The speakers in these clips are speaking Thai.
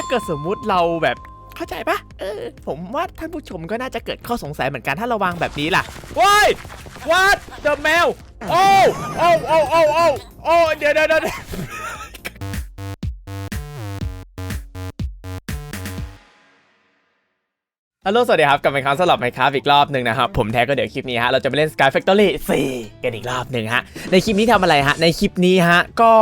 ถ้าเกิดสมมุติเราแบบเข้าใจปะเออ ผมว่าท่านผู้ชมก็น่าจะเกิดข้อสงสัยเหมือนกันถ้าเราวางแบบนี้ล่ะว้าย what the แมวโอ้โอ้โอ้โอ้โอ้โอ้เดี๋ยวเดี๋ยว ฮัลโหลสวัสดีครับกลับมาอีกครั้งสำหรับไมครับอีกรอบหนึ่งนะครับ ผมแท้ก็เดี๋ยวคลิปนี้ฮะ เราจะไปเล่น Sky Factory 4 กันอีกรอบหนึ่งฮะ ในคลิปนี้ทำอะไรฮะ ในคลิปนี้ฮะ ก็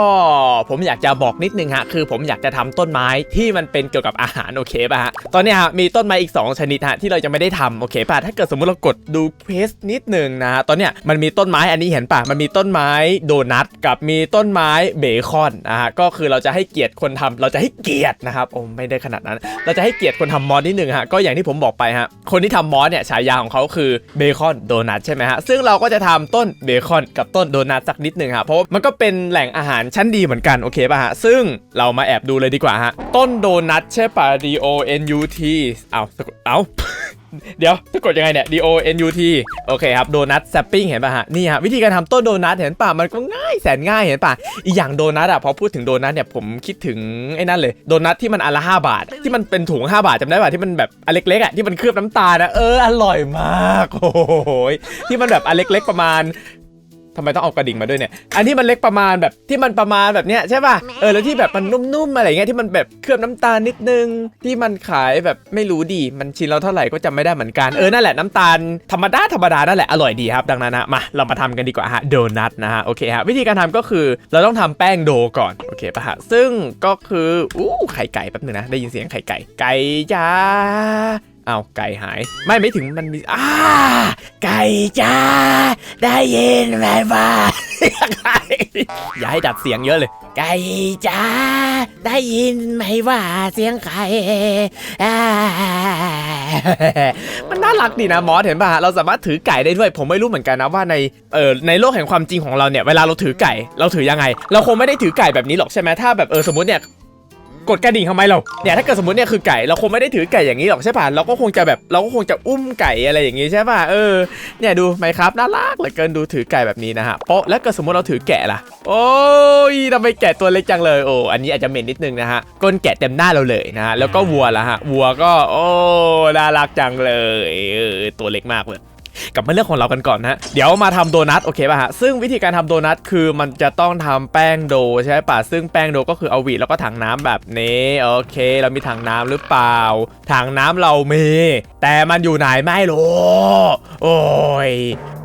ผมอยากจะบอกนิดนึงฮะ คือผมอยากจะทำต้นไม้ที่มันเป็นเกี่ยวกับอาหารโอเคป่ะฮะ ตอนเนี้ยฮะ มีต้นไม้อีก 2 ชนิดฮะ ที่เราจะไม่ได้ทำโอเคป่ะ ถ้าเกิดสมมติเรากดดูเพจนิดหนึ่งนะฮะ ตอนเนี้ยมันมีต้นไม้อันนี้เห็นป่ะ มันมีต้นไม้โดนัทกับมีต้นไม้เบคอนนะฮะ ก็คือเราจะให้เกียรติคนทำเราจะให้เกียรตินะครับโอ้ไม่ได้ขนาดนั้น เราจะให้เกียรติคนทำมอสนิดนึงฮะก็อย่างที่ผมบอกไปฮะ คนที่ทำมอสเนี่ยฉายาของเขาคือเบคอนโดนัทใช่ไหมฮะ ซึ่งเราก็จะทำต้นเบคอนกับต้นโดนัทสักนิดหนึ่งฮะ เพราะมันก็เป็นแหล่งอาหารชั้นดีเหมือนกันโอเคป่ะฮะ ซึ่งเรามาแอบดูเลยดีกว่าฮะ ต้นโดนัทใช่ป่ะ D O N U T เอาเอา เดี๋ยวจะกดยังไงเนี่ย D O N U T โอเคครับ โดนัทแซปปิ้งเห็นป่ะฮะ นี่ฮะ วิธีการทำต้นโดนัทเห็นป่ะ มันก็ง่ายแสนง่ายเห็นป่ะ อีกอย่างโดนัทอะ พอพูดถึงโดนัทเนี่ย ผมคิดถึงไอ้นั่นเลย โดนัทที่มันอันละห้าบาท ที่มันเป็นถุง5บาทจำได้ป่ะ ที่มันแบบอันเล็กๆอะ ที่มันเคลือบน้ำตาลนะ เออ อร่อยมาก โอ้โหที่มันแบบอันเล็กๆประมาณ ทำไมต้องเอากระดิ่งมาด้วยเนี่ย อันที่มันเล็กประมาณแบบที่มันประมาณแบบเนี้ยใช่ป่ะ เออแล้วที่แบบมันนุ่มๆอะไรเงี้ยที่มันแบบเคลือบน้ำตาลนิดนึง ที่มันขายแบบไม่รู้ดี มันชิ้นเราเท่าไหร่ก็จำไม่ได้เหมือนกัน เออนั่นแหละน้ำตาลธรรมดาธรรมดานั่นแหละอร่อยดีครับ ดังนั้นนะมาเรามาทำกันดีกว่าฮะโดนัทนะฮะโอเคฮะวิธีการทำก็คือเราต้องทำแป้งโดก่อนโอเคป่ะฮะซึ่งก็คืออู้ไข่ไก่แป๊บนึงนะได้ยินเสียงไข่ไก่ไก่จ้า เอาไก่หาย ไม่ไม่ถึงมันมีอ้าไก่จ้าได้ยินไหมว่าอย่าให้ดัดเสียงเยอะเลย ไก่จ้าได้ยินไหมว่าเสียงไก่อ่ามันน่ารักดีนะมอสเห็นป่ะเราสามารถถือไก่ได้ด้วย ผมไม่รู้เหมือนกันนะว่าในเออในโลกแห่งความจริงของเราเนี่ยเวลาเราถือไก่ เราถือยังไง เราคงไม่ได้ถือไก่แบบนี้หรอกใช่ไหมถ้าแบบเออสมมติเนี่ย กดกระดิ่งทำไมเราเนี่ยถ้าเกิดสมมติเนี่ยคือไก่เราคงไม่ได้ถือไก่อย่างนี้หรอกใช่ป่ะเราก็คงจะแบบเราก็คงจะอุ้มไก่อะไรอย่างนี้ใช่ป่ะเออเนี่ยดูไหมครับน่ารักเหลือเกินดูถือไก่แบบนี้นะฮะโป๊ะแล้วก็สมมติเราถือแกะล่ะ โอ้ยทำไมแกะตัวเล็กจังเลยโอ้อันนี้อาจจะเหม็นนิดนึงนะฮะก้นแกะเต็มหน้าเราเลยนะฮะแล้วก็วัวละฮะวัวก็โอ้น่ารักจังเลยเออตัวเล็กมากเลย กลับมาเรื่องของเรากันก่อนนะฮะเดี๋ยวมาทำโดนัทโอเคป่ะฮะซึ่งวิธีการทำโดนัทคือมันจะต้องทำแป้งโดใช่ป่ะซึ่งแป้งโดก็คือเอาหวีแล้วก็ถังน้ำแบบนี้โอเค เรามีถังน้ำหรือเปล่า ถังน้ำเรามีแต่มันอยู่ไหนไม่รู้โอ้ย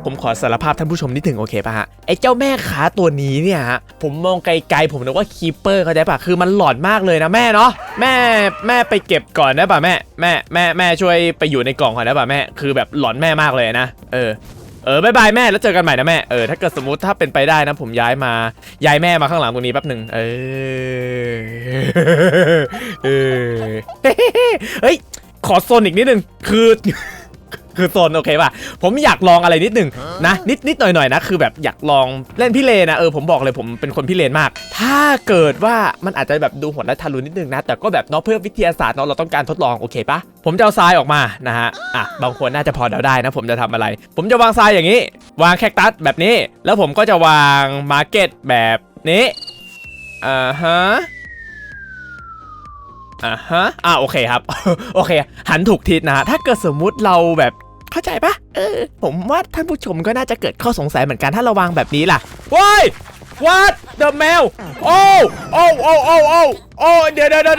ผมขอสารภาพท่านผู้ชมนิดหนึ่งโอเคป่ะฮะไอ้เจ้าแม่ขาตัวนี้เนี่ยฮะผมมองไกลๆผมนึกว่าคีเปอร์เขาใจป่ะคือมันหลอนมากเลยนะแม่เนาะแม่แม่ไปเก็บก่อนได้ป่ะแม่แม่แม่แม่ช่วยไปอยู่ในกล่องก่อนได้ป่ะแม่คือแบบหลอนแม่มากเลยนะเออเออบายบายแม่แล้วเจอกันใหม่นะแม่เออถ้าเกิดสมมติถ้าเป็นไปได้นะผมย้ายมาย้ายแม่มาข้างหลังตรงนี้แป๊บหนึ่งเออเออเฮ้ยขอโซนอีกนิดนึงคือ คือโซนโอเคป่ะ ผมอยากลองอะไรนิดหนึ่งนะนิดนิดหน่อยหน่อยๆนะคือแบบอยากลองเล่นพี่เลนนะเออผมบอกเลยผมเป็นคนพี่เลนมาก ถ้าเกิดว่ามันอาจจะแบบดูโหดและทารุณนิดนึงนะแต่ก็แบบเนาะเพื่อวิทยาศาสตร์เนาะเราต้องการทดลองโอเคปะผมจะเอาทรายออกมานะฮะอะบางคนน่าจะพอเดาได้นะ ผมจะทำอะไร ผมจะวางทรายอย่างนี้ วางแคคตัสแบบนี้ แล้วผมก็จะวางมาร์เก็ตแบบนี้อ่าฮะอ่าฮะ อ่าโอเคครับ โอเค หันถูกทิศนะฮะ ถ้าเกิดสมมุติเราแบบ เข้าใจปะเออ ผมว่าท่านผู้ชมก็น่าจะเกิดข้อสงสัยเหมือนกันถ้าเราวางแบบนี้ล่ะว้าย what the แมวโอ้โอ้โอ้โอ้โอ้โอ้เดี๋ยวเดี๋ยวเดี๋ยว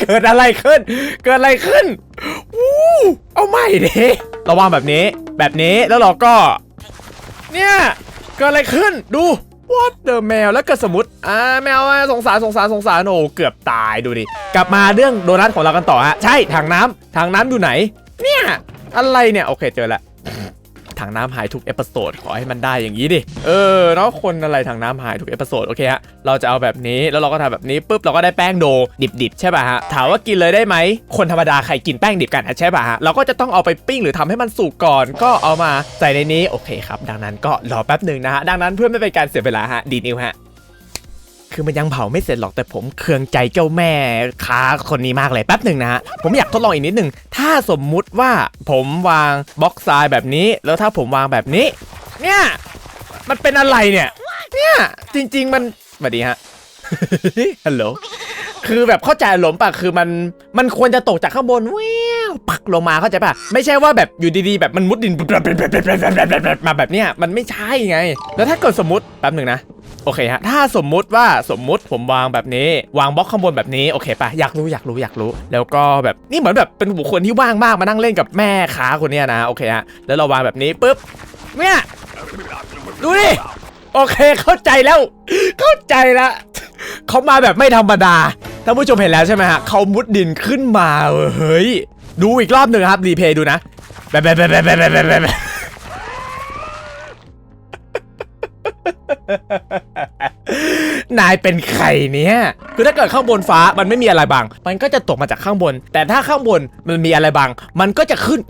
เกิดอะไรขึ้น เกิดอะไรขึ้นวู้เอาใหม่ดิเราวางแบบนี้แบบนี้แล้วเราก็ เนี่ยเกิดอะไรขึ้นดู what the แมวแล้วก็สมมติอ่าแมวสงสารสงสารสงสารโอ้เกือบตายดูดิกลับมาเรื่องโดนัทของเรากันต่อฮะใช่ถังน้ำถังน้ำอยู่ไหน เนี่ย อะไรเนี่ย โอเคเจอละถังน้ำหายทุกเอพิโซดขอให้มันได้อย่างนี้ดิ เออเนาะคนอะไรถังน้ำหายทุกเอพิโซดโอเคฮะ เราจะเอาแบบนี้แล้วเราก็ทำแบบนี้ปุ๊บเราก็ได้แป้งโดดิบๆ ใช่ป่ะฮะ ถามว่ากินเลยได้ไหม คนธรรมดาใครกินแป้งดิบกันอะใช่ป่ะฮะ เราก็จะต้องเอาไปปิ้งหรือทำให้มันสุกก่อนก็เอามาใส่ในนี้โอเคครับ ดังนั้นก็รอแป๊บหนึ่งนะฮะ ดังนั้นเพื่อไม่เป็นการเสียเวลาฮะ ดีนิวฮะ คือมันยังเผาไม่เสร็จหรอกแต่ผมเคืองใจเจ้าแม่ค้าคนนี้มากเลยแป๊บหนึ่งนะฮะผมอยากทดลองอีกนิดหนึ่งถ้าสมมุติว่าผมวางบล็อกทรายแบบนี้ แล้วถ้าผมวางแบบนี้ เนี่ยมันเป็นอะไรเนี่ย เนี่ยจริง ๆ มันสวัสดีฮะฮัลโหลคือแบบเข้าใจอารมป่ะคือมันมันควรจะตกจากข้างบนแววปักลงมาเข้าใจป่ะไม่ใช่ว่าแบบอยู่ดีๆ แบบมันมุดดินมาแบบเนี้ยมันไม่ใช่ไง แล้วถ้าเกิดสมมติแป๊บหนึ่งนะ โอเคฮะถ้าสมมุติว่าสมมุติผมวางแบบนี้ วางบล็อกข้างบนแบบนี้โอเคป่ะอยากรู้อยากรู้อยากรู้ แล้วก็แบบนี่เหมือนแบบเป็นบุคคลที่ว่างมากมานั่งเล่นกับแม่ค้าคนเนี้ยนะโอเคฮะแล้วเราวางแบบนี้ปุ๊บเนี่ยดูดิโอเคเข้าใจแล้ว เข้าใจละเขามาแบบไม่ธรรมดาท่านผู้ชมเห็นแล้วใช่ไหมฮะเขามุดดินขึ้นมาเฮ้ยดูอีกรอบหนึ่งครับรีเพย์ดูนะแบบแบบแบบแบบแบบแบบ นายเป็นใครเนี่ย คือถ้าเกิดข้างบนฟ้ามันไม่มีอะไรบัง มันก็จะตกมาจากข้างบน แต่ถ้าข้างบนมันมีอะไรบัง มันก็จะขึ้น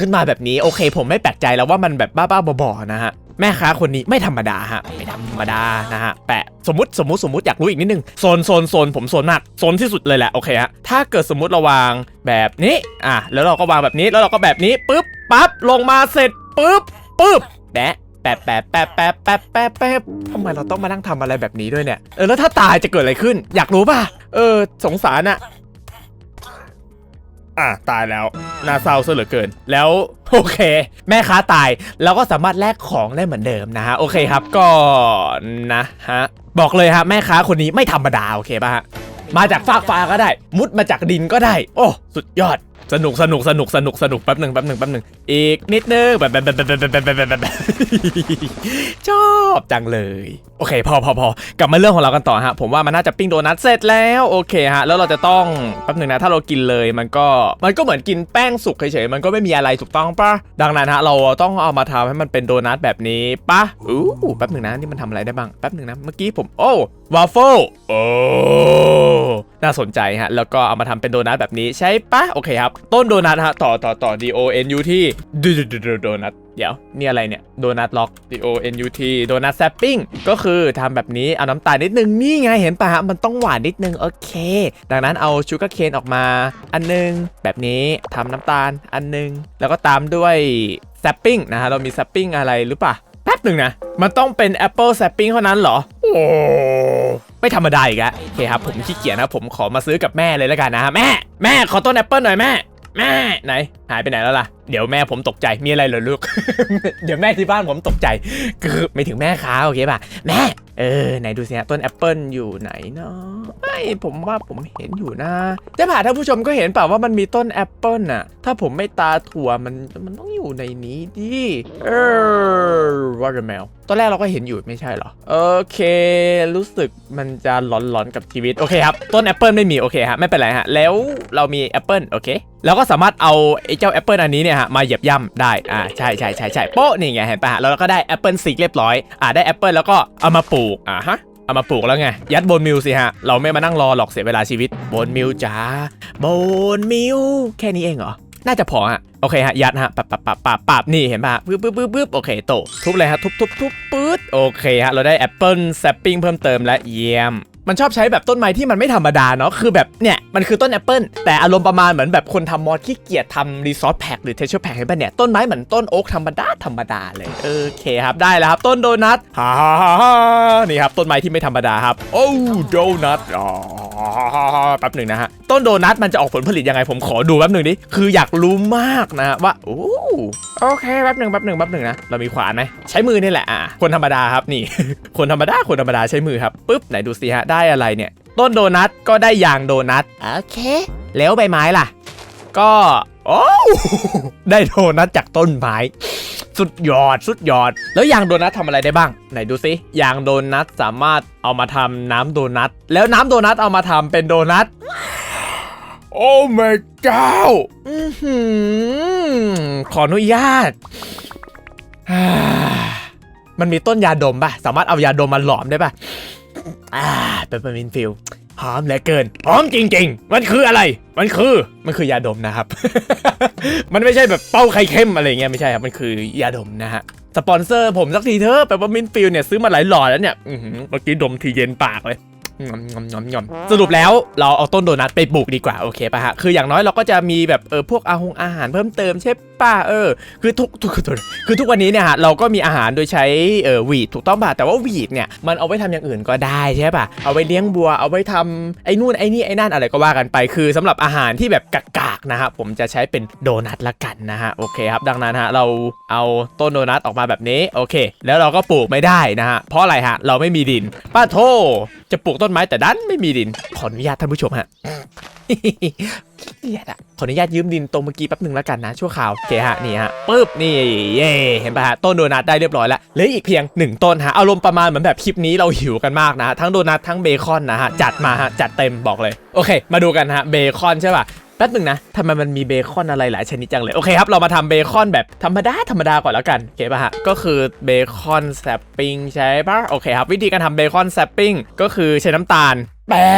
ขึ้นมาแบบนี้ โอเค ผมไม่แปลกใจแล้วว่ามันแบบบ้าๆบอๆนะฮะ แม่ค้าคนนี้ไม่ธรรมดาฮะ ไม่ธรรมดานะฮะ แปะ สมมติสมมติสมมติอยากรู้อีกนิดนึง โซนโซนโซนผมโซนมาก โซนที่สุดเลยแหละ โอเคฮะ ถ้าเกิดสมมติเราวางแบบนี้ อะ แล้วเราก็วางแบบนี้ แล้วเราก็แบบนี้ปุ๊บ ปั๊บ ลงมาเสร็จปุ๊บปุ๊บแปะ แปะแปะแปะแปะแปะแปะแปะทำไมเราต้องมานั่งทำอะไรแบบนี้ด้วยเนี่ย เออแล้วถ้าตายจะเกิดอะไรขึ้น อยากรู้ป่ะ เออ สงสารอะอะตายแล้วน่าเศร้าซะเหลือเกิน แล้วโอเค แม่ค้าตายเราก็สามารถแลกของได้เหมือนเดิมนะฮะโอเคครับก็นะฮะบอกเลยฮะแม่ค้าคนนี้ไม่ธรรมดาโอเคป่ะฮะมาจากฟากฟ้าก็ได้ มุดมาจากดินก็ได้ โอ้ สุดยอด สนุกสนุกสนุกสนุกสนุกแป๊บหนึ่งแป๊บหนึ่งแป๊บหนึ่งอีกนิดนึงแบบแบบแบบแบบแบบแบบแบบชอบจังเลย โอเค พอพอพอกลับมาเรื่องของเรากันต่อฮะ ผมว่ามันน่าจะปิ้งโดนัทเสร็จแล้วโอเคฮะ แล้วเราจะต้องแป๊บหนึ่งนะถ้าเรากินเลยมันก็มันก็เหมือนกินแป้งสุกเฉยๆมันก็ไม่มีอะไรถูกต้องปะดังนั้นฮะเราต้องเอามาทำให้มันเป็นโดนัทแบบนี้ปะอู้แป๊บหนึ่งนะนี่มันทำอะไรได้บ้างแป๊บหนึ่งนะเมื่อกี้ผมโอ้วาฟเฟิลโอ้น่าสนใจฮะแล้วก็เอามาทำเป็นโดนัทแบบนี้ใช่ปะโอเคครับต้นโดนัทฮะต่อต่อต่อ D O N U T ดูดูดูโดนัทเดี๋ยวนี่อะไรเนี่ยโดนัทล็อก D O N U T โดนัทแซปปิ้งก็คือทำแบบนี้เอาน้ำตาลนิดนึงนี่ไงเห็นปะฮะมันต้องหวานนิดนึงโอเค ดังนั้นเอาชูการ์เคนออกมา อันนึงแบบนี้ทำน้ำตาลอันนึง แล้วก็ตามด้วยแซปปิ้งนะฮะเรามีแซปปิ้งอะไรหรือเปล่า แป๊บหนึ่งนะ มันต้องเป็น Apple แซปปิ้งเท่านั้นเหรอ โอ้ ไม่ธรรมดาอีกอะโอเคครับ ผมขี้เกียจนะผมขอมาซื้อกับแม่เลยแล้วกันนะฮะแม่ แม่ขอต้นแอปเปิลหน่อยแม่ แม่ ไหน หายไปไหนแล้วล่ะ เดี๋ยวแม่ผมตกใจ มีอะไรเหรอลูก เดี๋ยวแม่ที่บ้านผมตกใจ คือไม่ถึงแม่ค้าโอเคป่ะ แม่ เออไหนดูสิฮะต้นแอปเปิลอยู่ไหนเนาะไม่ผมว่าผมเห็นอยู่นะแต่ผ่าท่านผู้ชมก็เห็นเปล่าว่ามันมีต้นแอปเปิลน่ะ ถ้าผมไม่ตาถั่วมันมันต้องอยู่ในนี้ดิเออวอเตอร์แมล ตอนแรกเราก็เห็นอยู่ไม่ใช่เหรอ โอเค รู้สึกมันจะหลอนๆกับชีวิต โอเคครับ ต้นแอปเปิลไม่มี โอเคฮะ ไม่เป็นไรฮะ แล้วเรามีแอปเปิลโอเค แล้วก็สามารถเอาไอ้เจ้าแอปเปิลอันนี้เนี่ยฮะ มาเหยียบย่ำได้ อ่า ใช่ใช่ใช่ใช่โป๊ะนี่ไงเห็นปะฮะ แล้วเราก็ได้แอปเปิลสีเรียบร้อย อ่า ได้แอปเปิลแล้วก็เอามาปลูก อ่าฮะเอามาปลูกแล้วไง ยัดบนมิวสิฮะ เราไม่มานั่งรอหรอกเสียเวลาชีวิตบนมิวจ้าบนมิวแค่นี้เองเหรอ น่าจะพอฮะโอเคฮะยัดฮะปับปับปับปับปับนี่เห็นปะปึ๊บปึ๊บปึ๊บปึ๊บโอเคโตทุบเลยฮะทุบทุบทุบปื๊ดโอเคฮะเราได้แอปเปิลแซปปิ้งเพิ่มเติมและเยี่ยม มันชอบใช้แบบต้นไม้ที่มันไม่ธรรมดาเนาะคือแบบเนี่ยมันคือต้นแอปเปิลแต่อารมณ์ประมาณเหมือนแบบคนทำมอดขี้เกียจทำรีซอสแพ็กหรือเทเชอร์แพ็กเห็นปะเนี่ยต้นไม้เหมือนต้นโอ๊กธรรมดาธรรมดาเลยโอเคครับได้แล้วครับต้นโดนัทฮ่าฮ่าฮ่านี่ครับต้นไม้ที่ไม่ธรรมดาครับ โอ้โดนัทอ๋อแป๊บหนึ่งนะฮะต้นโดนัทมันจะออกผลผลิตยังไงผมขอดูแป๊บหนึ่งดิคืออยากรู้มากนะว่าโอ้โอเคแป๊บหนึ่งแป๊บหนึ่งแป๊บหนึ่งนะ เรามีขวานไหมใช้มือนี่แหละอะคนธรรมดาครับนี่ คนธรรมดาคนธรรมดาใช้มือครับปุ๊บไหนดูสิฮะได้อะไรเนี่ย ต้นโดนัทก็ได้ยางโดนัทโอเค แล้วใบไม้ล่ะ ก็โอ้ได้โดนัทจากต้นไม้สุดยอดสุดยอด แล้วยางโดนัททำอะไรได้บ้าง ไหนดูสิยางโดนัทสามารถเอามาทำน้ำโดนัทแล้วน้ำโดนัทเอามาทำเป็นโดนัท โอ้ my god อื้อหือขออนุญาต มันมีต้นยาดมป่ะ สามารถเอายาดมมาหลอมได้ป่ะอ่าเป็นปมินฟิลหอมเหลือเกิน หอมจริง ๆ มันคืออะไร มันคือ มันคือยาดมนะครับ มันไม่ใช่แบบเป้าไข่เข้มอะไรเงี้ยไม่ใช่ครับ มันคือยาดมนะฮะ สปอนเซอร์ผมสักทีเถอะแบบว่ามินฟิลเนี่ยซื้อมาหลายหลอดแล้วเนี่ยเมื่อกี้ดมทีเย็นปากเลย งอมงอมงอมงอมสรุปแล้วเราเอาต้นโดนัทไปปลูกดีกว่าโอเคป่ะฮะคืออย่างน้อยเราก็จะมีแบบเออพวกอาหงอาหารเพิ่มเติมใช่ป่ะเออคือทุกทุกทุกคือทุกวันนี้เนี่ยฮะเราก็มีอาหารโดยใช้เออวีดถูกต้องป่ะแต่ว่าวีดเนี่ยมันเอาไว้ทำอย่างอื่นก็ได้ใช่ป่ะเอาไว้เลี้ยงบัวเอาไว้ทำไอ้นู่นไอ้นี่ไอ้นั่นอะไรก็ว่ากันไปคือสำหรับอาหารที่แบบกากๆนะฮะผมจะใช้เป็นโดนัทละกันนะฮะโอเคครับดังนั้นฮะเราเอาต้นโดนัทออกมาแบบนี้โอเค แล้วเราก็ปลูกไม่ได้นะฮะเพราะอะไรฮะเราไม่มีดินป้าโทจะปลูกต้นไม้แต่ดันไม่มีดิน ขออนุญาตท่านผู้ชมฮะขออนุญาตยืมดินตรงเมื่อกี้แป๊บหนึ่งแล้วกันนะ ชั่วคราวโอเคฮะนี่ฮะปึ๊บนี่เย่เห็นปะฮะต้นโดนัทได้เรียบร้อยแล้วเหลืออีกเพียงหนึ่งต้นฮะอารมณ์ประมาณเหมือนแบบคลิปนี้เราหิวกันมากนะฮะทั้งโดนัททั้งเบคอนนะฮะจัดมาฮะจัดเต็มบอกเลยโอเค มาดูกันฮะเบคอนใช่ป่ะ แป๊บหนึ่งนะทำไมมันมีเบคอนอะไรหลายชนิดจังเลย โอเคครับ เรามาทำเบคอนแบบธรรมดา ธรรมดาก่อนแล้วกันโอเคป่ะฮะ ก็คือเบคอนแซปปิ้งใช่ปะโอเคครับ วิธีการทำเบคอนแซปปิ้งก็คือใช้น้ำตาล แป๊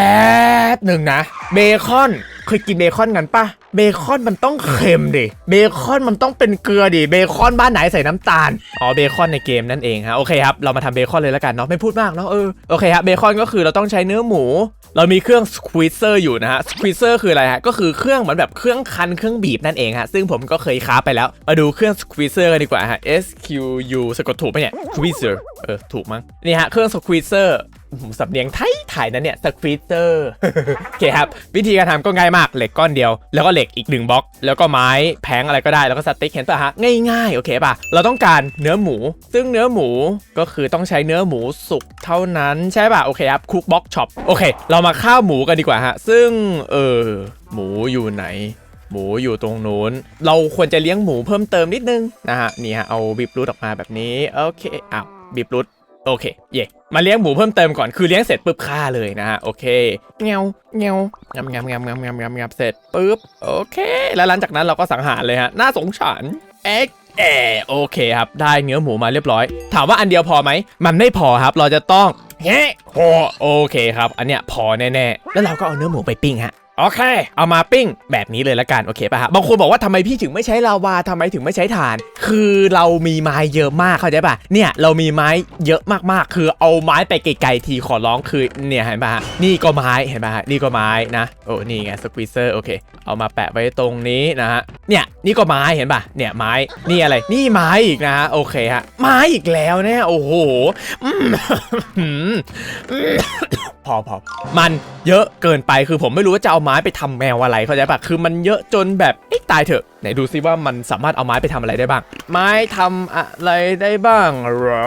บหนึ่งนะ เบคอน เคยกินเบคอนกันปะเบคอนมันต้องเค็มดิ เบคอนมันต้องเป็นเกลือดิ เบคอนบ้านไหนใส่น้ำตาล อ๋อ เบคอนในเกมนั่นเองฮะ โอเคครับ เรามาทำเบคอนเลยแล้วกันเนาะ ไม่พูดมากเนาะ เออ โอเคครับ เบคอนก็คือเราต้องใช้เนื้อหมู เรามีเครื่องสควีเซอร์อยู่นะฮะ สควีเซอร์คืออะไรฮะ ก็คือเครื่องเหมือนแบบเครื่องคันเครื่องบีบนั่นเองฮะ ซึ่งผมก็เคยค้าไปแล้ว มาดูเครื่องสควีเซอร์กันดีกว่าฮะ S Q U สะกดถูกไหมเนี่ยสควีเซอร์ เออ ถูกมั้ง นี่ฮะ เครื่องสควีเซอร์ สำเนียงไทยถ่ายนะเนี่ยสควีเซอร์โอเคครับ วิธีการทำก็ง่ายมากเหล็กก้อนเดียว แล้วก็เหล็กอีกหนึ่งบล็อก แล้วก็ไม้แผงอะไรก็ได้แล้วก็สติ๊กเห็นป่ะฮะง่ายๆโอเคป่ะเราต้องการเนื้อหมู ซึ่งเนื้อหมูก็คือต้องใช้เนื้อหมูสุกเท่านั้นใช่ป่ะโอเคครับคุกบ็อกช็อปโอเค เรามาข้าวหมูกันดีกว่าฮะซึ่งเออหมูอยู่ไหนหมูอยู่ตรงนู้น เราควรจะเลี้ยงหมูเพิ่มเติมนิดนึงนะฮะนี่ฮะเอาบีบรูทออกมาแบบนี้โอเคอ้าวบีบรูท โอเค เย่มาเลี้ยงหมูเพิ่มเติมก่อนคือเลี้ยงเสร็จปุ๊บฆ่าเลยนะฮะโอเคเงวเงวงำงำงำงำงำงำงำเสร็จปุ๊บโอเค แล้วหลังจากนั้นเราก็สังหารเลยฮะน่าสงสารเอ็กเอโอเคครับ ได้เนื้อหมูมาเรียบร้อย ถามว่าอันเดียวพอไหม มันไม่พอครับ เราจะต้องเฮ้โอเคครับ อันเนี้ยพอแน่ๆ แล้วเราก็เอาเนื้อหมูไปปิ้งฮะ โอเค เอามาปิ้งแบบนี้เลยละกันโอเคป่ะฮะบางคนบอกว่าทำไมพี่ถึงไม่ใช้ลาวาทำไมถึงไม่ใช้ถ่าน คือเรามีไม้เยอะมากเข้าใจป่ะเนี่ยเรามีไม้เยอะมากๆ คือเอาไม้ไปไกลๆทีขอร้องคือเนี่ยเห็นป่ะฮะนี่ก็ไม้เห็นป่ะฮะนี่ก็ไม้นะโอ้นี่ไงสควีเซอร์โอเค เอามาแปะไว้ตรงนี้นะฮะเนี่ยนี่ก็ไม้เห็นป่ะเนี่ยไม้นี่อะไรนี่ไม้อีกนะฮะโอเคฮะไม้อีกแล้วเนี่ยโอ้โห พอพอมันเยอะเกินไปคือผมไม่รู้ว่าจะเอาไม้ไปทำแมวอะไรเข้าใจปะคือมันเยอะจนแบบเอ๊ะตายเถอะไหนดูซิว่ามันสามารถเอาไม้ไปทำอะไรได้บ้าง ไม้ทำอะไรได้บ้างหรอ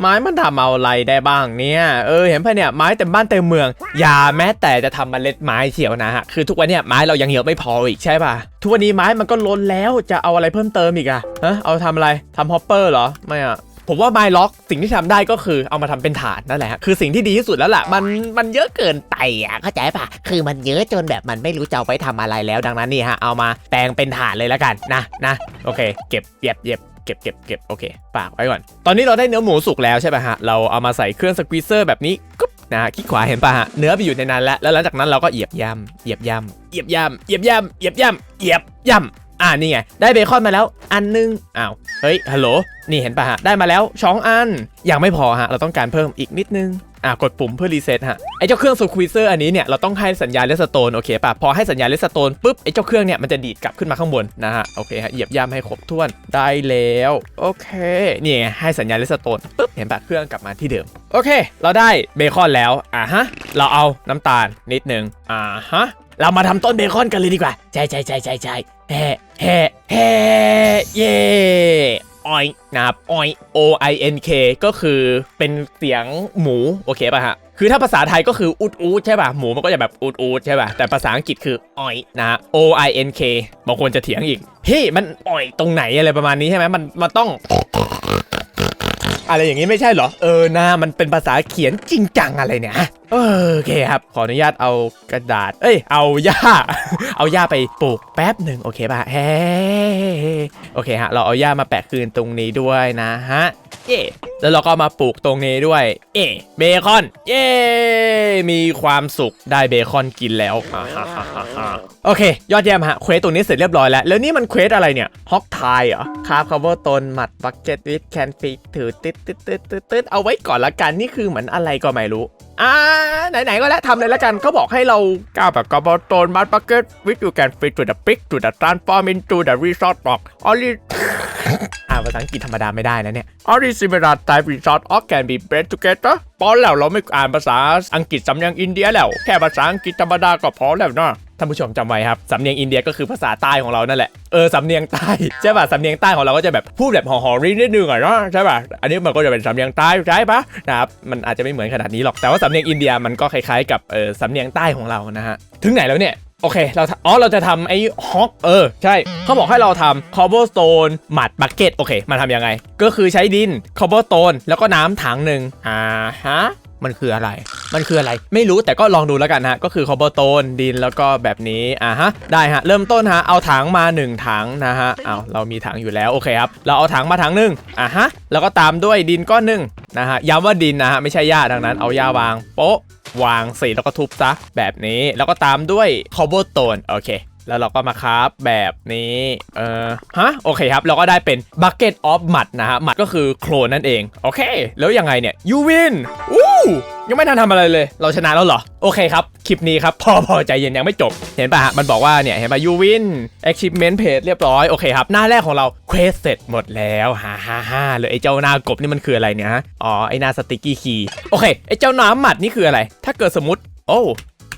ไม้มันทำเอาอะไรได้บ้างเนี่ย เออเห็นปะเนี่ยไม้เต็มบ้านเต็มเมือง อย่าแม้แต่จะทำเมล็ดไม้เฉียวนะฮะ คือทุกวันเนี่ยไม้เรายังเยอะไม่พออีกใช่ป่ะทุกวันนี้ไม้มันก็ล้นแล้วจะเอาอะไรเพิ่มเติมอีกอะฮะเอาทำอะไรทำฮอปเปอร์เหรอไม่อะ ผมว่าไมล็อกสิ่งที่ทำได้ก็คือเอามาทำเป็นฐานนั่นแหละฮะคือสิ่งที่ดีที่สุดแล้วล่ะมันมันเยอะเกินไปอะเข้าใจปะคือมันเยอะจนแบบมันไม่รู้จะเอาไปทำอะไรแล้ว ดังนั้นนี่ฮะเอามาแปลงเป็นฐานเลยแล้วกันนะนะโอเค เก็บเก็บเก็บเก็บเก็บเก็บโอเคฝากไว้ก่อน ตอนนี้เราได้เนื้อหมูสุกแล้วใช่ป่ะฮะ เราเอามาใส่เครื่องสควีเซอร์แบบนี้กุ๊บนะฮะคลิกขวาเห็นป่ะฮะ เนื้อไปอยู่ในนั้นแล้ว แล้วหลังจากนั้นเราก็เหยียบย่ำเหยียบย่ำเหยียบย่ำเหยียบย่ำเหยียบย่ำเหยียบย่ำ อ่านี่ไง ได้เบคอนมาแล้ว อันนึงอ้าว เฮ้ย ฮัลโหล นี่เห็นปะฮะ ได้มาแล้วสองอัน ยังไม่พอฮะ เราต้องการเพิ่มอีกนิดนึง อะ กดปุ่มเพื่อรีเซ็ตฮะ ไอ้เจ้าเครื่องสควีเซอร์อันนี้เนี่ย เราต้องให้สัญญาณเลสโตนโอเคปะพอให้สัญญาณเลสโตนปุ๊บ ไอ้เจ้าเครื่องเนี่ย มันจะดีดกลับขึ้นมาข้างบนนะฮะ โอเคฮะ เหยียบย่ำให้ครบถ้วน ได้แล้ว โอเค นี่ไงให้สัญญาณเลสโตนปุ๊บ เห็นปะเครื่องกลับมาที่เดิม โอเค เราได้เบคอนแล้ว อะฮะ เราเอาน้ำตาลนิดนึง อ่าฮะเรามาทำต้นเบคอนกันเลยดีกว่า ใช่ใช่ใช่ใช่ใช่ แฮแฮ่แฮ่เย่ออยนะครับออย O I N K ก็คือเป็นเสียงหมู โอเคป่ะฮะ คือถ้าภาษาไทยก็คืออูดอูดใช่ป่ะ หมูมันก็จะแบบอูดอูดใช่ป่ะ แต่ภาษาอังกฤษคือออยนะ O I N K บางคนจะเถียงอีก เฮ้ยมันออยตรงไหนอะไรประมาณนี้ใช่ไหมมันมันต้องอะไรอย่างนี้ไม่ใช่เหรอ เออนะมันเป็นภาษาเขียนจริงจังอะไรเนี่ย โอเคครับ ขออนุญาตเอากระดาษ เอ้ย เอาหญ้า เอาหญ้าไปปลูกแป๊บหนึ่งโอเคป่ะเฮ้โอเคฮะ เราเอาหญ้ามาแปะคืนตรงนี้ด้วยนะฮะ เย่แล้วเราก็มาปลูกตรงนี้ด้วย เย่เบคอน เย่มีความสุขได้เบคอนกินแล้วฮ่าโอเค ยอดเยี่ยมฮะ เควสตรงนี้เสร็จเรียบร้อยแล้ว แล้วนี่มันเควสอะไรเนี่ย ฮอกทายเหรอคาร์ฟคาร์บตนหมัดบักเก็ตวิดแคนฟิกถือติดติดติดติดติดเอาไว้ก่อนละกัน นี่คือเหมือนอะไรก็ไม่รู้ อ่าไหนๆก็แล้วทำเลยแล้วกันเขาบอกให้เราก้าวแบบกอบโตนมาร์บักเก็ตวิดยูแกนฟิตจุดอะปิกจุดอะทรานส์ฟอร์มินตูดอะรีสอร์ทบอกออลลี่ ภาษาอังกฤษธรรมดาไม่ได้นะเนี่ย All these similar type resort all can be bred together พอแล้วเราไม่อ่านภาษาอังกฤษสำเนียงอินเดียแล้ว แค่ภาษาอังกฤษธรรมดาก็พอแล้วเนาะท่านผู้ชมจำไว้ครับ สำเนียงอินเดียก็คือภาษาใต้ของเรานั่นแหละ เออ สำเนียงใต้ใช่ป่ะ สำเนียงใต้ของเราก็จะแบบพูดแบบห่อๆรินิดนึงอะเนาะใช่ป่ะ อันนี้มันก็จะเป็นสำเนียงใต้ใช่ปะนะครับ มันอาจจะไม่เหมือนขนาดนี้หรอก แต่ว่าสำเนียงอินเดียมันก็คล้ายๆกับเออสำเนียงใต้ของเรานะฮะ ถึงไหนแล้วเนี่ย โอเค เราอ๋อเราจะทำไอ้ฮอกเออ ใช่ เขาบอกให้เราทำ cobblestone หมัดบักเก็ตโอเคมันทำยังไง ก็คือใช้ดิน cobblestone แล้วก็น้ำถังหนึ่งอ่าฮะ มันคืออะไร มันคืออะไร ไม่รู้แต่ก็ลองดูแล้วกันฮะ ก็คือ cobblestone ดินแล้วก็แบบนี้ อ่าฮะ ได้ฮะ เริ่มต้นฮะ เอาถังมา 1 ถังนะฮะ เอาเรามีถังอยู่แล้ว โอเคครับ เราเอาถังมาถังหนึ่งอ่าฮะ แล้วก็ตามด้วยดินก้อนหนึ่งนะฮะ ย้ำว่าดินนะฮะ ไม่ใช่หญ้าดังนั้น เอาหญ้าวางโป๊ะ วางสีแล้วก็ทุบซะ แบบนี้ แล้วก็ตามด้วย cobblestone โอเคแล้วเราก็มาคราฟแบบนี้ เออฮะ โอเคครับ เราก็ได้เป็น bucket of mud นะฮะ mud ก็คือโคลนนั่นเอง โอเค แล้วยังไงเนี่ย you win อู้ ยังไม่ทันทำอะไรเลย เราชนะแล้วเหรอ โอเคครับ คลิปนี้ครับ พอพอใจเย็นยังไม่จบ เห็นป่ะฮะ มันบอกว่าเนี่ย เห็นป่ะ you win achievement page เรียบร้อย โอเคครับ หน้าแรกของเรา quest เสร็จหมดแล้วฮ่าฮ่าฮ่าเลยไอ้เจ้าหน้ากบนี่มันคืออะไรเนี่ยฮะ อ๋อ ไอ้หน้าสติกกี้คีโอเค ไอ้เจ้าน้ำหมัดนี่คืออะไร ถ้าเกิดสมมติ โอ้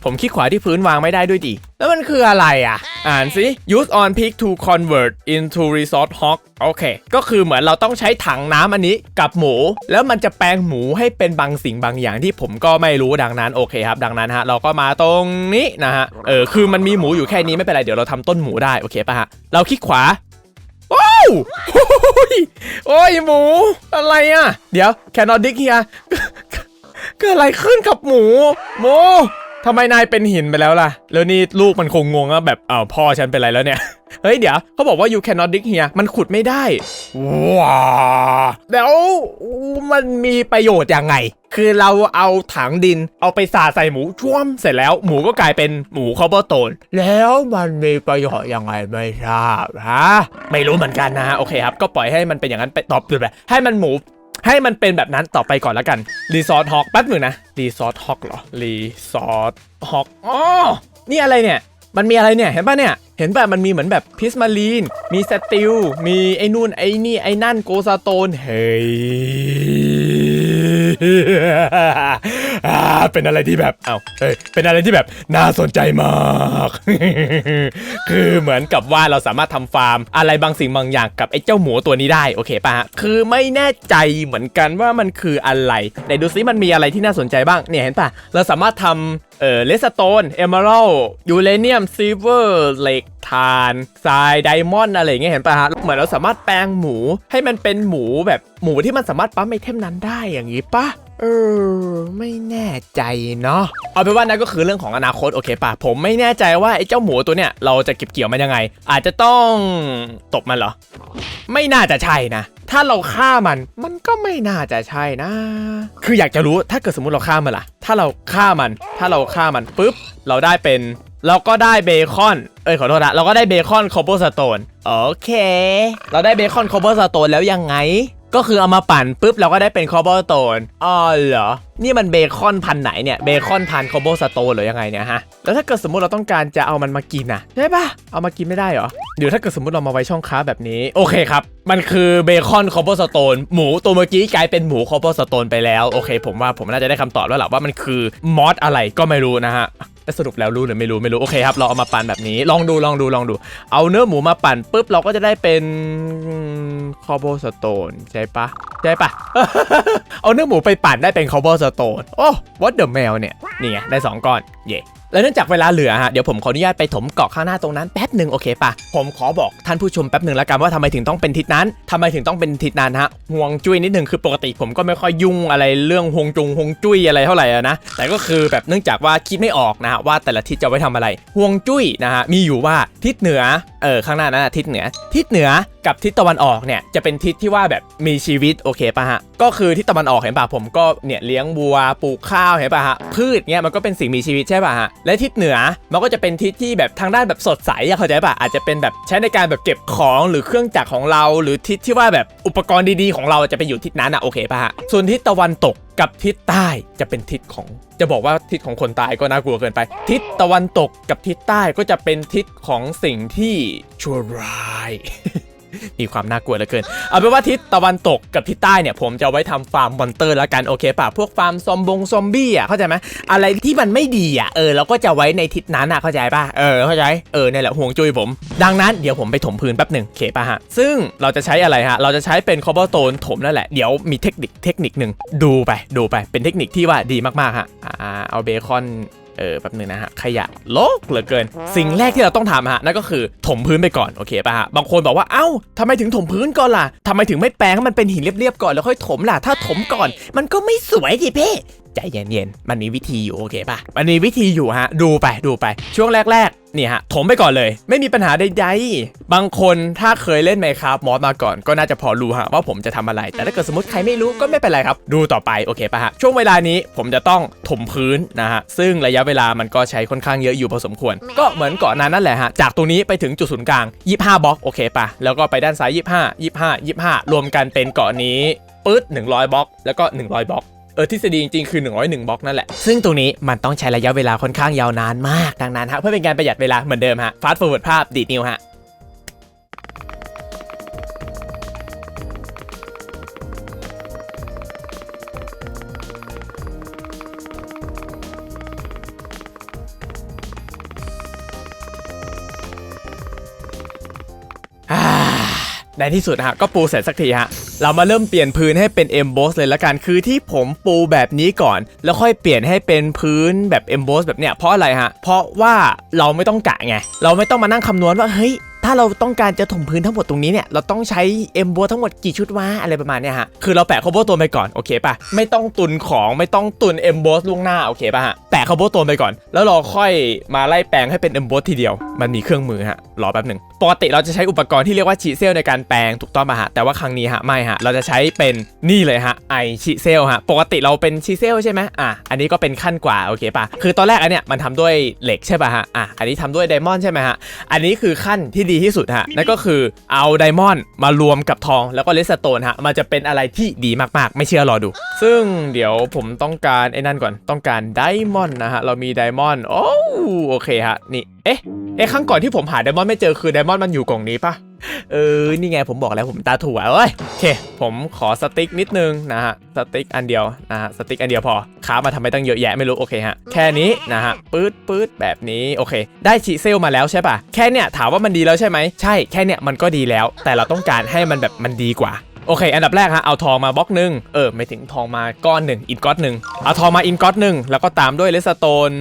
ผมคลิกขวาที่พื้นวางไม่ได้ด้วยดิ แล้วมันคืออะไรอะ อ่านสิ use on peak to convert into resort hog โอเค ก็คือเหมือนเราต้องใช้ถังน้ำอันนี้กับหมู แล้วมันจะแปลงหมูให้เป็นบางสิ่งบางอย่างที่ผมก็ไม่รู้ดังนั้นโอเคครับ ดังนั้นฮะ เราก็มาตรงนี้นะฮะ เออ คือมันมีหมูอยู่แค่นี้ไม่เป็นไร เดี๋ยวเราทำต้นหมูได้โอเคป่ะฮะ เราคลิกขวาว้าวโอ้ยโอ้ยหมู อะไรอะ เดี๋ยว cannot dig here เกิดอะไรขึ้นกับหมูโม ทำไมนายเป็นหินไปแล้วล่ะ แล้วนี่ลูกมันคงงงว่าแบบอ้าวพ่อฉันเป็นอะไรแล้วเนี่ย เฮ้ยเดี๋ยวเขาบอกว่า you cannot dig here มันขุดไม่ได้ ว้าแล้วมันมีประโยชน์ยังไง คือเราเอาถังดินเอาไปสาดใส่หมูช่วมเสร็จแล้วหมูก็กลายเป็นหมูคอเบอร์โตนแล้วมันมีประโยชน์ยังไงไม่ทราบฮะไม่รู้เหมือนกันนะฮะโอเคครับ ก็ปล่อยให้มันเป็นอย่างนั้นไปตอบเลยให้มันหมู ให้มันเป็นแบบนั้นต่อไปก่อนแล้วกันรีสอร์ทฮอกแป๊บหนึ่งนะรีสอร์ทฮอกเหรอรีสอร์ทฮอกอ๋อนี่อะไรเนี่ยมันมีอะไรเนี่ยเห็นป่ะเนี่ยเห็นป่ะมันมีเหมือนแบบพิสมารีน มีสติลมีไอ้นู่นไอ้นี่ไอ้นั่นโกซาโตนเฮ้ย อ่าเป็นอะไรที่แบบเอ้าเฮ้ยเป็นอะไรที่แบบน่าสนใจมาก คือเหมือนกับว่าเราสามารถทำฟาร์ม อะไรบางสิ่งบางอย่างกับไอ้เจ้าหมูตัวนี้ได้โอเคป่ะฮะคือไม่แน่ใจเหมือนกันว่ามันคืออะไรไหนดูซิมันมีอะไรที่น่าสนใจบ้างเนี่ยเห็นป่ะเราสามารถทำ เออเลสโตนเอเมอรัลยูเรเนียมซิลเวอร์เหล็กทานทรายไดมอนด์อะไรเงี้ยเห็นป่ะฮะเหมือนเราสามารถแปลงหมูให้มันเป็นหมูแบบหมูที่มันสามารถปั๊มไอเทมนั้นได้อย่างงี้ป่ะ เออ ไม่แน่ใจเนาะเอาเป็นว่านั่นก็คือเรื่องของอนาคตโอเคป่ะผมไม่แน่ใจว่าไอ้เจ้าหมูตัวเนี้ยเราจะเก็บเกี่ยวมันยังไง อาจจะต้องตบมันเหรอ ไม่น่าจะใช่นะ ถ้าเราฆ่ามันมันก็ไม่น่าจะใช่นะ คืออยากจะรู้ถ้าเกิดสมมติเราฆ่ามันล่ะ ถ้าเราฆ่ามัน ถ้าเราฆ่ามันปุ๊บเราได้เป็นเราก็ได้เบคอน เอ้ยขอโทษนะเราก็ได้เบคอนคอเ e อร์สโตนโอเค เราได้เบคอนคอเ e อร์สโตนแล้วยังไง ก็คือเอามาปั่นปุ๊บเราก็ได้เป็นคอ b เ e อร์สโตนอ๋อเหรอ นี่มันเบคอนพันไหนเนี่ย เบคอนพันคอ b เ e อร์สโตนหรือยังไงเนี่ยฮะ แล้วถ้าเกิดสมมติเราต้องการจะเอามันมากินนะใช่ปะเอามากินไม่ได้เหรอเดี๋ยวถ้าเกิดสมมติเรามาไว้ช่องค้าแบบนี้ โอเคครับ มันคือเบคอนคอ b เ e อร์สโตนหมูตัวเมื่อกี้กลายเป็นหมูคอ b เ e อร์สโตนไปแล้ว โอเค ผมว่าผมน่าจะได้คำตอบแล้วแหละว่ามันคือมอสอะไรก็ไม่รู้นะฮะ แต่สรุปแล้วรู้หรือไม่รู้ไม่รู้โอเคครับเราเอามาปั่นแบบนี้ลองดูลองดูลองดู เอาเนื้อหมูมาปั่นปุ๊บเราก็จะได้เป็นคอ b เ e อร์สโตนใช่ปะใช่ปะเอาเนื้อหมูไปปั่นได้เป็นคอ b เ e อร์สโตนโอ้วัดเดอะแมวเนี่ยนี่ไงได้สองก้อนเย่ และเนื่องจากเวลาเหลือฮะเดี๋ยวผมขออนุญาตไปถมเกาะข้างหน้าตรงนั้นแป๊บหนึ่งโอเคปะผมขอบอกท่านผู้ชมแป๊บหนึ่งแล้วกันว่าทำไมถึงต้องเป็นทิศนั้นทำไมถึงต้องเป็นทิศนั้นฮะห่วงจุ้ยนิดหนึ่งคือปกติผมก็ไม่ค่อยยุ่งอะไรเรื่องฮวงจุงฮวงจุ้ยอะไรเท่าไหร่นะแต่ก็คือแบบเนื่องจากว่าคิดไม่ออกนะฮะว่าแต่ละทิศจะไว้ทำอะไรฮวงจุ้ยนะฮะมีอยู่ว่าทิศเหนือเออข้างหน้านั้นนะทิศเหนือ ทิศเหนือกับทิศตะวันออกเนี่ยจะเป็นทิศที่ว่าแบบมีชีวิตโอเคปะฮะก็คือทิศตะวันออกเห็นปะผมก็เนี่ยเลี้ยงวัวปลูกข้าวเห็นปะฮะพืชเนี่ยมันก็เป็นสิ่งมีชีวิตใช่ปะฮะและทิศเหนือมันก็จะเป็นทิศที่แบบทางด้านแบบสดใสอะเข้าใจปะอาจจะเป็นแบบใช้ในการแบบเก็บของหรือเครื่องจักรของเรา หรือทิศที่ว่าแบบอุปกรณ์ดีๆของเราจะไปอยู่ทิศนั้นอะโอเคปะฮะส่วนทิศตะวันตก กับทิศใต้จะเป็นทิศของ จะบอกว่าทิศของคนตายก็น่ากลัวเกินไป ทิศตะวันตกกับทิศใต้ก็จะเป็นทิศของสิ่งที่ชั่วร้าย มีความน่ากลัวเหลือเกิน เอาเป็นว่าทิศตะวันตกกับทิศใต้เนี่ย ผมจะไว้ทำฟาร์มมอนเตอร์แล้วกันโอเคป่ะพวกฟาร์มซอมบงซอมบี้อะเข้าใจไหมอะไรที่มันไม่ดีอะเออเราก็จะไว้ในทิศนั้นอะเข้าใจป่ะเออเข้าใจเออนี่แหละห่วงจุ้ยผม ดังนั้นเดี๋ยวผมไปถมพื้นแป๊บหนึ่งโอเคป่ะฮะซึ่งเราจะใช้อะไรฮะเราจะใช้เป็นคอ b เ e ล t ตนถมนั่นแหละเดี๋ยวมีเทคนิคเทคนิคหนึ่งดูไปดูไปเป็นเทคนิคที่ว่าดีมากๆฮะอ่าเอาเบคอน เออแป๊บนึงนะฮะขยะโลกเหลือเกิน สิ่งแรกที่เราต้องทำฮะนั่นก็คือถมพื้นไปก่อนโอเคป่ะฮะบางคนบอกว่าเอ้าทำไมถึงถมพื้นก่อนล่ะทำไมถึงไม่แปลงให้มันเป็นหินเรียบๆก่อนแล้วค่อยถมล่ะถ้าถมก่อน มันก็ไม่สวยดิเพ่ ใจเย็นๆ มันมีวิธีอยู่โอเคป่ะ มันมีวิธีอยู่ฮะ ดูไปดูไป ช่วงแรกๆนี่ฮะ ถมไปก่อนเลย ไม่มีปัญหาใดๆ บางคนถ้าเคยเล่นไมครับมอสมาก่อนก็น่าจะพอรู้ฮะว่าผมจะทำอะไร แต่ถ้าเกิดสมมติใครไม่รู้ก็ไม่เป็นไรครับ ดูต่อไปโอเคป่ะฮะ ช่วงเวลานี้ผมจะต้องถมพื้นนะฮะ ซึ่งระยะเวลามันก็ใช้ค่อนข้างเยอะอยู่พอสมควร ก็เหมือนก่อนหนานั้นแหละฮะ จากตรงนี้ไปถึงจุดศูนย์กลาง 25 บล็อกโอเคป่ะ แล้วก็ไปด้านซ้าย 25 25 25 รวมกันเป็นเกาะนี้ปึ๊ด100บล็อก แล้วก็ 100บล็อก ออทฤษฎีจริงๆ คือ 101บล็อกนั่นแหละ ซึ่งตรงนี้มันต้องใช้ระยะเวลาค่อนข้างยาวนานมากดังนั้นฮะเพื่อเป็นการประหยัดเวลาเหมือนเดิมฮะฟาสต์ฟอร์เวิร์ดภาพดีดนิ้วฮะในที่สุดฮะก็ปูเสร็จสักทีฮะ เรามาเริ่มเปลี่ยนพื้นให้เป็น emboss เลยละกันคือที่ผมปูแบบนี้ก่อน แล้วค่อยเปลี่ยนให้เป็นพื้นแบบ emboss แบบเนี้ยเพราะอะไรฮะ เพราะว่าเราไม่ต้องกะไง เราไม่ต้องมานั่งคำนวณว่าเฮ้ยถ้าเราต้องการจะถมพื้นทั้งหมดตรงนี้เนี่ย เราต้องใช้เอมโบทั้งหมดกี่ชุดวะอะไรประมาณเนี้ยฮะ คือเราแปะคอโบตัวไปก่อน โอเคป่ะ ไม่ต้องตุนของไม่ต้องตุนเอมโบสล่วงหน้า โอเคป่ะฮะ แปะคอโบตัวไปก่อน แล้วเราค่อยมาไล่แปลงให้เป็นเอมโบสทีเดียว มันมีเครื่องมือฮะ รอแป๊บหนึ่ง ปกติเราจะใช้อุปกรณ์ที่เรียกว่าชีเซลในการแปลงถูกต้องป่ะฮะแต่ว่าครั้งนี้ฮะไม่ฮะเราจะใช้เป็นนี่เลยฮะไอชีเซลฮะปกติเราเป็นชีเซลใช่ไหมอะอันนี้ก็เป็นขั้นกว่าโอเคป่ะคือตอนแรกอันเนี้ยมันทำด้วยเหล็กใช่ป่ะฮะอะอันนี้ทำด้วยไดมอนด์ใช่ไหมฮะอันนี้คือขั้นที่ดีที่สุดฮะนั่นก็คือเอาไดมอนด์มารวมกับทองแล้วก็เลสโตนฮะมันจะเป็นอะไรที่ดีมากๆ ไม่เชื่อรอดู ซึ่งเดี๋ยวผมต้องการไอ้นั่นก่อนต้องการไดมอนด์นะฮะเรามีไดมอนด์โอ้โอเคฮะนี่เอ๊ะเอ๊ะครั้งก่อนที่ผมหาไดมอนด์ไม่เจอคือไดมอนด์มันอยู่กล่องนี้ปะเออ นี่ไงผมบอกแล้วผมตาถั่วเอ้ยโอเค ผมขอสติ๊กนิดนึงนะฮะ สติ๊กอันเดียวนะฮะ สติ๊กอันเดียวพอค้ามาทำไมตั้งเยอะแยะไม่รู้ โอเคฮะ แค่นี้นะฮะ ปื๊ดปื๊ดแบบนี้ โอเค ได้ชีเซลมาแล้วใช่ปะแค่เนี้ยถามว่ามันดีแล้วใช่ไหม ใช่ แค่เนี้ยมันก็ดีแล้ว แต่เราต้องการให้มันแบบมันดีกว่า โอเค อันดับแรกฮะ เอาทองมาบล็อกหนึ่งเออ ไม่ถึงทองมาก้อนหนึ่งอินก้อนหนึ่งเอาทองมาอินก้อนหนึ่งแล้วก็ตามด้วยเลสโตน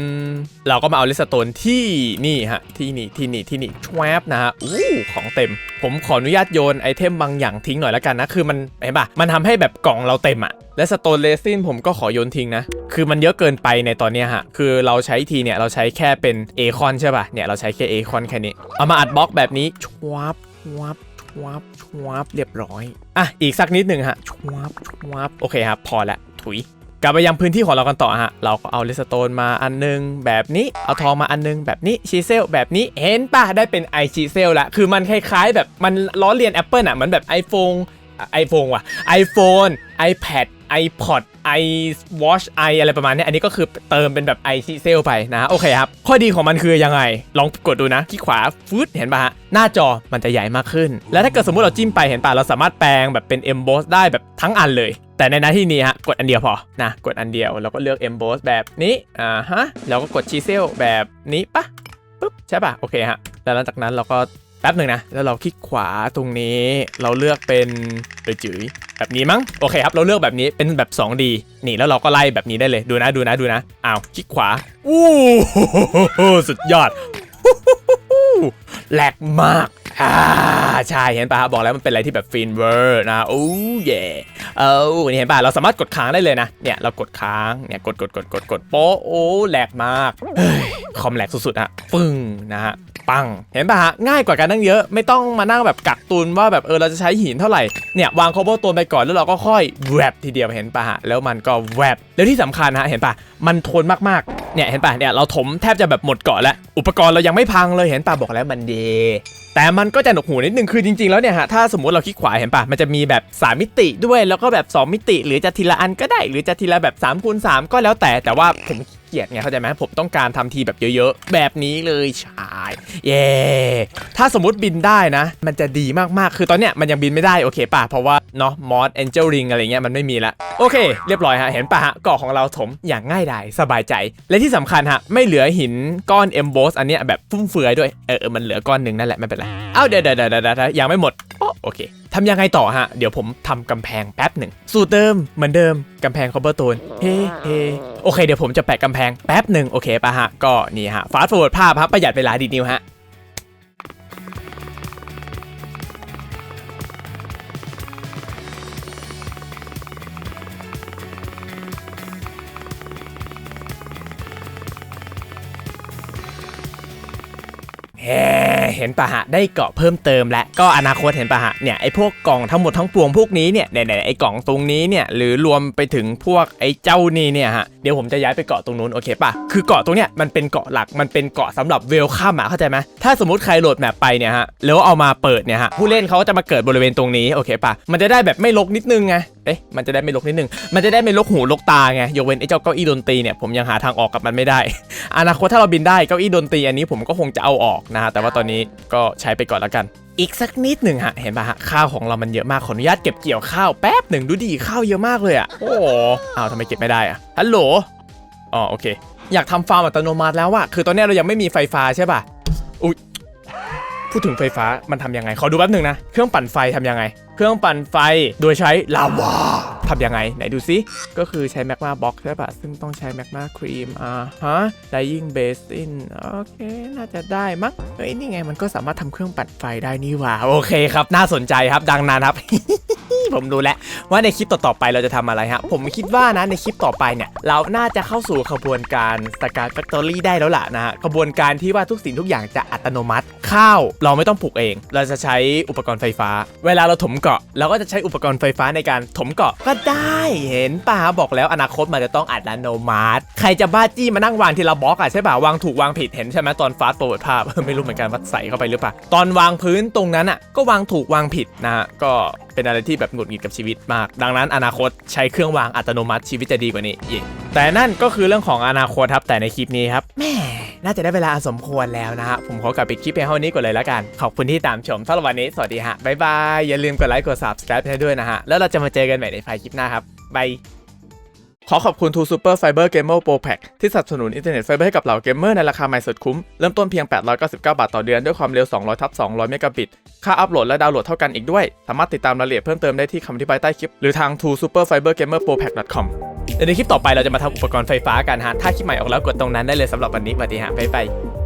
เราก็มาเอาเลสโตนที่นี่ฮะ ที่นี่ ที่นี่ ที่นี่ชวบนะฮะ อู้ของเต็ม ผมขออนุญาตโยนไอเทมบางอย่างทิ้งหน่อยแล้วกันนะ คือมันเห็นปะมันทำให้แบบกล่องเราเต็มอะและสโตนเลซินผมก็ขอโยนทิ้งนะ คือมันเยอะเกินไปในตอนนี้ฮะ คือเราใช้ทีเนี่ยเราใช้แค่เป็นเอคอนใช่ปะเนี่ยเราใช้แค่เอคอนแค่นี้ เอามาอัดบล็อกแบบนี้ชวบชวบ วบชวบเรียบร้อย อะ อีกสักนิดหนึ่งฮะชวบชวบโอเคครับ พอละ ถุย กลับไปยังพื้นที่ของเรากันต่อฮะ เราก็เอาเลสโตนมาอันนึง แบบนี้ เอาทองมาอันนึง แบบนี้ ชีเซล แบบนี้ เห็นป่ะ ได้เป็นไอชีเซลละ คือมันคล้ายๆ แบบ มันล้อเลียน Apple อะ มันแบบ iPhone iPhone ว่ะ iPhone iPad iPod iWatch i อะไรประมาณเนี้ยอันนี้ก็คือเติมเป็นแบบไอชีเซลไปนะโอเคครับ ข้อดีของมันคือยังไง ลองกดดูนะที่ขวาฟืดเห็นป่ะฮะหน้าจอมันจะใหญ่มากขึ้น แล้วถ้าเกิดสมมติเราจิ้มไปเห็นปะเราสามารถแปลงแบบเป็น emboss ได้แบบทั้งอันเลย แต่ในหน้าที่นี้ฮะกดอันเดียวพอนะกดอันเดียวแล้วก็เลือก emboss แบบนี้อ่าฮะแล้วก็กด chisel แบบนี้ปะปุ๊บใช่ปะโอเคฮะแล้วหลังจากนั้นเราก็แป๊บหนึ่งนะ แล้วเราคลิกขวาตรงนี้ เราเลือกเป็นเออจื๋ย แบบนี้มั้งโอเคครับเราเลือกแบบนี้เป็นแบบ 2D นี่แล้วเราก็ไล่แบบนี้ได้เลยดูนะดูนะดูนะอ้าวคลิกขวาอู้สุดยอดแหลกมาก อ่าใช่เห็นปะบอกแล้วมันเป็นอะไรที่แบบฟินเวอร์นะโอ้เย่เออนี่เห็นปะเราสามารถกดค้างได้เลยนะเนี่ยเรากดค้างเนี่ยกดกดกดกดกดโป๊ะโอ้แหลกมากเฮ้ยคอมแหลกสุดๆอะปึ้งนะฮะปังเห็นปะฮะง่ายกว่ากันตั้งเยอะไม่ต้องมานั่งแบบกักตุนว่าแบบเออเราจะใช้หินเท่าไหร่เนี่ยวางโคเบอร์ตัวไปก่อนแล้วเราก็ค่อยแวบทีเดียวเห็นปะฮะแล้วมันก็แวบแล้วที่สำคัญฮะเห็นปะมันทนมากๆเนี่ยเห็นปะเนี่ยเราถมแทบจะแบบหมดเกาะแล้วอุปกรณ์เรายังไม่พังเลยเห็นป่ะบอกแล้วมันดี แต่มันก็จะหนวกหูนิดนึงคือจริงๆแล้วเนี่ยฮะถ้าสมมติเราคลิกขวาเห็นปะมันจะมีแบบ 3 มิติด้วยแล้วก็แบบ 2 มิติ หรือจะทีละอันก็ได้ หรือจะทีละแบบ3คูณ3ก็แล้วแต่แต่ว่าผมเกียจไงเข้าใจไหมผมต้องการทำทีแบบเยอะๆ แบบนี้เลยใช่เย่ถ้าสมมติบินได้นะ มันจะดีมากๆ คือตอนเนี้ยมันยังบินไม่ได้โอเคป่ะ เพราะว่าเนาะมอสแองเจิลริงอะไรเงี้ยมันไม่มีละ โอเค เรียบร้อยฮะ เห็นป่ะฮะเกาะของเราถมอย่างง่ายดายสบายใจ และที่สำคัญฮะ ไม่เหลือหินก้อนเอมโบสอันเนี้ยแบบฟุ่มเฟือยด้วย เออมันเหลือก้อนหนึ่งนั่นแหละไม่เป็นไรเอ้าเดี๋ยวเดี๋ยวเดี๋ยวเดี๋ยวเดี๋ยวยังไม่หมดโอโอเคทำยังไงต่อฮะ เดี๋ยวผมทำกำแพงแป๊บหนึ่ง สูตรเดิมเหมือนเดิมกำแพงคอเบอร์โตน เฮ้เฮ้โอเคเดี๋ยวผมจะแปะกำแพงแป๊บหนึ่งโอเคป่ะฮะ ก็นี่ฮะฟาสต์ฟอร์เวิร์ดภาพฮะประหยัดเวลาดีนิวฮะเฮ้ เห็นปะฮะได้เกาะเพิ่มเติมและก็อนาคตเห็นปะฮะเนี่ยไอ้พวกกล่องทั้งหมดทั้งปวงพวกนี้เนี่ยไหนๆไอ้กล่องตรงนี้เนี่ยหรือรวมไปถึงพวกไอ้เจ้านี่เนี่ยฮะเดี๋ยวผมจะย้ายไปเกาะตรงนู้นโอเคปะคือเกาะตรงเนี้ยมันเป็นเกาะหลักมันเป็นเกาะสำหรับเวลคัมอะเข้าใจไหมถ้าสมมติใครโหลดแมปไปเนี่ยฮะแล้วเอามาเปิดเนี่ยฮะผู้เล่นเขาก็จะมาเกิดบริเวณตรงนี้โอเคปะมันจะได้แบบไม่รกนิดนึงไง เอ๊ะมันจะได้ไม่รกนิดนึง มันจะได้ไม่รกหูรกตาไงยกเว้นไอ้เจ้าเก้าอี้ดนตรีเนี่ยผมยังหาทางออกกับมันไม่ได้ อนาคตถ้าเราบินได้เก้าอี้ดนตรีอันนี้ผมก็คงจะเอาออกนะฮะแต่ว่าตอนนี้ก็ใช้ไปก่อนแล้วกัน อีกสักนิดหนึ่งฮะเห็นป่ะฮะข้าวของเรามันเยอะมากขออนุญาตเก็บเกี่ยวข้าวแป๊บหนึ่งดูดิข้าวเยอะมากเลยอะโอ้โหอ้าวทำไมเก็บไม่ได้อะฮัลโหลอ๋อโอเค อยากทำฟาร์มอัตโนมัติแล้วอะคือตอนนี้เรายังไม่มีไฟฟ้าใช่ป่ะ อุ๊ย พูดถึงไฟฟ้ามันทำยังไง ขอดูแป๊บหนึ่งนะ เครื่องปั่นไฟทำยังไง เครื่องปั่นไฟ โดยใช้ลาวา ทำยังไง ไหนดูซิก็คือใช้แมกมาบ็อกใช่ปะซึ่งต้องใช้แมกมาครีมอ่าฮะ dying basin โอเค น่าจะได้มั้งเฮ้ยนี่ไงมันก็สามารถทำเครื่องปั่นไฟได้นี่หว่า โอเคครับ น่าสนใจครับดังนั้นครับผมรู้แล้วว่าในคลิปต่อๆไปเราจะทำอะไรฮะ ผมคิดว่านะในคลิปต่อไปเนี่ยเราน่าจะเข้าสู่ขบวนการสกายแฟคทอรี่ได้แล้วล่ะนะฮะขบวนการที่ว่าทุกสิ่งทุกอย่างจะอัตโนมัติ ข้าวเราไม่ต้องปลูกเอง เราจะใช้อุปกรณ์ไฟฟ้า เวลาเราถมเกาะเราก็จะใช้อุปกรณ์ไฟฟ้าในการถมเกาะก็ได้เห็นป่ะบอกแล้วอนาคตมันจะต้องอัตโนมัติใครจะบ้าจี้มานั่งวางทีละบล็อกอะใช่ป่ะวางถูกวางผิดเห็นใช่ไหมตอนฟาสต์โ r ร a ภาพไม่รู้เหมือนกันว่าใส่เข้าไปหรือเปล่าตอนวางพื้นตรงนั้นอะก็วางถูกวางผิดนะฮะก็เป็นอะไรที่แบบหงุดหงิดกับชีวิตมาก ดังนั้นอนาคตใช้เครื่องวางอัตโนมัติชีวิตจะดีกว่านี้เย่แต่นั่นก็คือเรื่องของอนาคตครับแต่ในคลิปนี้ครับแม่ น่าจะได้เวลาสมควรแล้วนะฮะ ผมขอกลับไปคลิปเพียงเท่านี้ก่อนเลยแล้วกัน ขอบคุณที่ตามชมสำหรับวันนี้ สวัสดีฮะ บ๊ายบาย อย่าลืมกดไลค์ กด subscribe ให้ด้วยนะฮะ แล้วเราจะมาเจอกันใหม่ในไฟล์คลิปหน้าครับบายขอขอบคุณ True Super Fiber Gamer Pro Pack ที่สนับสนุนอินเทอร์เน็ตไฟเบอร์ให้กับเหล่าเกมเมอร์ในราคาใหม่สุดคุ้ม เริ่มต้นเพียง 899 บาทต่อเดือน ด้วยความเร็ว 200ทับ200 เมกะบิต ค่าอัพโหลดและดาวน์โหลดเท่ากันอีกด้วย สามารถติดตามรายละเอียดเพิ่มเติมได้ที่คำอธิบายใต้คลิป หรือทาง True Super Fiber Gamer Pro Pack com ในคลิปต่อไปเราจะมาทำอุปกรณ์ไฟฟ้ากันฮะถ้าคลิปใหม่ออกแล้วกดตรงนั้นได้เลยสำหรับวันนี้สวัสดีฮะบ๊ายบาย